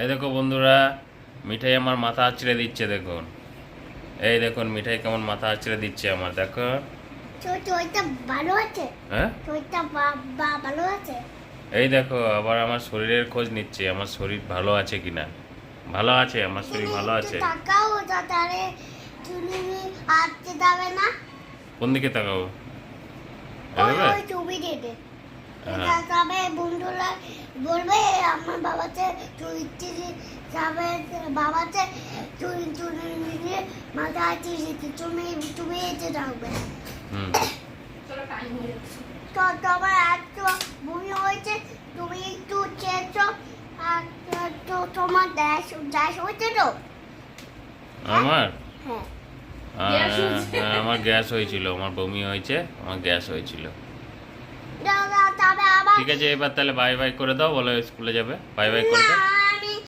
এই দেখো বন্ধুরা মিঠাই আমার মাথা আঁচড়ে দিচ্ছে দেখুন। এই দেখুন মিঠাই কেমন মাথা আঁচড়ে দিচ্ছে আমার দেখো। হ্যাঁ? এই দেখো আবার আমার শরীরের খোঁজ নিচ্ছে আমার শরীর ভালো আছে কিনা। ভালো আছে আমার শরীর ভালো আছে। কোন দিকে তাকাবো? তবে বন্ধুরা বলবে আমার বাবাতে তুই যাবে বাবাতে তুই তুমি নিজে মাথা আছে তুমি তুমি এতে থাকবে। তো তোমার একটু বমি হয়েছে তুমি একটু চেয়েছো আর তো তোমার গ্যাস গ্যাস হয়েছে তো? আমার? হ্যাঁ। হয়েছে। হ্যাঁ, আমার গ্যাস হয়েছিল আমার বমি হয়েছে আমার গ্যাস হয়েছিল। ঠিক আছে, এবার তাহলে বাই বাই করে দাও, বলো স্কুলে যাবে। বাই বাই করে দাও।